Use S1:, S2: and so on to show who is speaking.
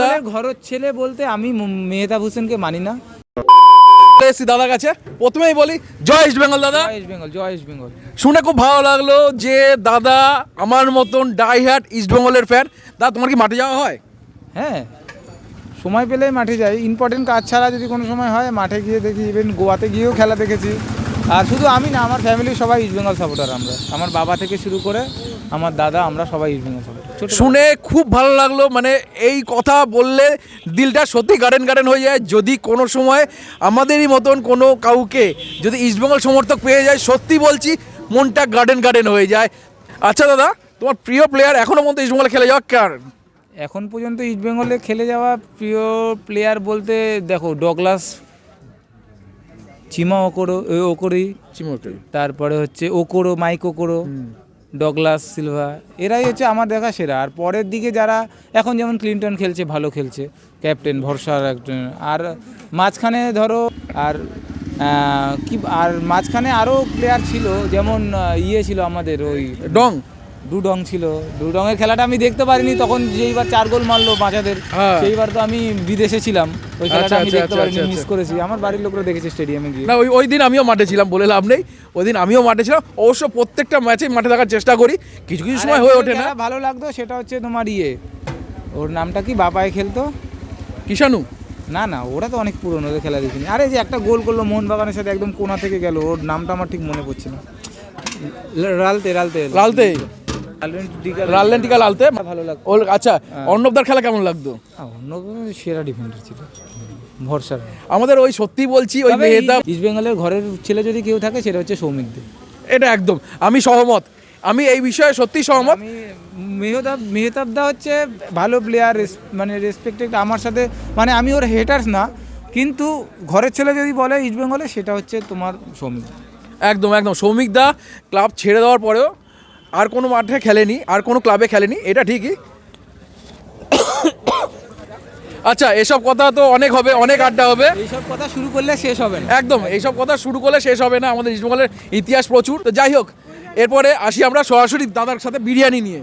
S1: দা
S2: ঘরের ছেলে বলতে আমি মেহতাব হোসেনকে মানি না।
S1: এসছি দাদার কাছে। প্রথমেই বলি জয় ইস্ট বেঙ্গল দাদা।
S2: জয় ইস্ট বেঙ্গল জয় ইস্ট বেঙ্গল
S1: শুনে খুব ভালো লাগল যে দাদা আমার মতন ডাই হ্যাট ইস্ট বেঙ্গলের ফ্যান দাদা তোমার কি মাঠে যাওয়া হয়?
S2: হ্যাঁ সময় পেলেই মাঠে যাই। ইম্পর্টেন্ট কাজ ছাড়া যদি কোনো সময় হয় মাঠে গিয়ে দেখি। ইভেন গোয়াতে গিয়েও খেলা দেখেছি। আর শুধু আমি না আমার ফ্যামিলি সবাই ইস্ট বেঙ্গল সাপোর্টার আমরা। আমার বাবা থেকে শুরু করে আমার দাদা আমরা সবাই ইস্ট বেঙ্গল সাপোর্টার
S1: শুনে খুব ভালো লাগল মানে এই কথা বললে দিলটা সত্যি গার্ডেন গার্ডেন হয়ে যায়। যদি কোনো সময় আমাদেরই মতন কোনো কাউকে যদি ইস্টবেঙ্গল সমর্থক পেয়ে যায় সত্যি বলছি মনটা গার্ডেন গার্ডেন হয়ে যায়। আচ্ছা দাদা তোমার প্রিয় প্লেয়ার এখনও পর্যন্ত ইস্টবেঙ্গলে খেলে যাওয়া কার
S2: এখন পর্যন্ত ইস্টবেঙ্গলে খেলে যাওয়া প্রিয় প্লেয়ার বলতে দেখো ডগলাস চিমা ওকোরো ওকোরি তারপরে হচ্ছে Okoro Mike Okoro Douglas Silva, এরাই হচ্ছে আমার দেখা সেরা। আর পরের দিকে যারা, এখন যেমন ক্লিন্টন খেলছে, ভালো খেলছে, ক্যাপ্টেন ভরসার একজন। আর মাঝখানে ধরো, আর কি, আর মাঝখানে আরও প্লেয়ার ছিল, যেমন ইয়ে ছিল আমাদের ওই
S1: ডং।
S2: ডুডং ছিল। ডুডংয়ের খেলাটা আমি দেখতে পারিনি তখন যেইবার চার গোল মারলো বাঁচাদের
S1: হ্যাঁ।
S2: সেইবার তো আমি বিদেশে ছিলাম। ওই খেলাটা আমি
S1: আচ্ছা,
S2: দেখতে
S1: আচ্ছা,
S2: পারিনি
S1: আচ্ছা,
S2: মিস
S1: আচ্ছা।
S2: করেছি। আমার বাড়ির লোকরা দেখেছে স্টেডিয়ামে গিয়ে।
S1: না ওই ওই দিন আমিও মাঠে ছিলাম বলে লাভ নেই। ওই দিন আমিও মাঠে ছিলাম। অবশ্য প্রত্যেকটা ম্যাচে মাঠে থাকার চেষ্টা করি। কিছু কিছু সময় হয়ে ওঠে না।
S2: ভালো লাগতো সেটা হচ্ছে তোমার ইয়ে। ওর নামটা কি? বাপায় খেলতো?
S1: কিষানু?
S2: না না ওরা তো অনেক পুরনো ওদের খেলা দেখিনি। আরে যে একটা গোল করল মোহনবাগানের সাথে একদম কোনা থেকে গেল ওর নামটা আমার ঠিক মনে পড়ছে না। রালতে রালতে। রালতে?
S1: রাল্লেন্টিকা লালতে?
S2: ভালো লাগতো।
S1: আচ্ছা অর্ণবদার খেলা কেমন লাগতো?
S2: হ্যাঁ, অন্য সেরা ডিফেন্ডার ছিল। ভরসার
S1: আমাদের ওই সত্যি বলছি ওই মেহেদা
S2: ইস্ট বেঙ্গলের ঘরের ছেলে যদি কেউ থাকে সেটা হচ্ছে সৌমিক দে।
S1: এটা একদম। আমি সহমত। আমি এই বিষয়ে সত্যি সহমত।
S2: মেহতাব মেহতাব দা হচ্ছে ভালো প্লেয়ার মানে রেসপেক্টেড আমার সাথে মানে আমি ওর হেটার্স না কিন্তু ঘরের ছেলে যদি বলে ইস্ট বেঙ্গলে সেটা হচ্ছে তোমার সৌমিক
S1: একদম একদম। সৌমিক দা ক্লাব ছেড়ে দেওয়ার পরেও আর কোনো মাঠে খেলেনি আর কোনো ক্লাবে খেলেনি এটা ঠিকই। আচ্ছা এসব কথা তো অনেক হবে অনেক আড্ডা হবে।
S2: এইসব কথা শুরু করলে শেষ হবে না।
S1: একদম এইসব কথা শুরু করলে শেষ হবে না আমাদের ইস্টবেঙ্গলের ইতিহাস প্রচুর। তো যাই হোক এরপরে আসি আমরা সরাসরি দাদার সাথে বিরিয়ানি নিয়ে।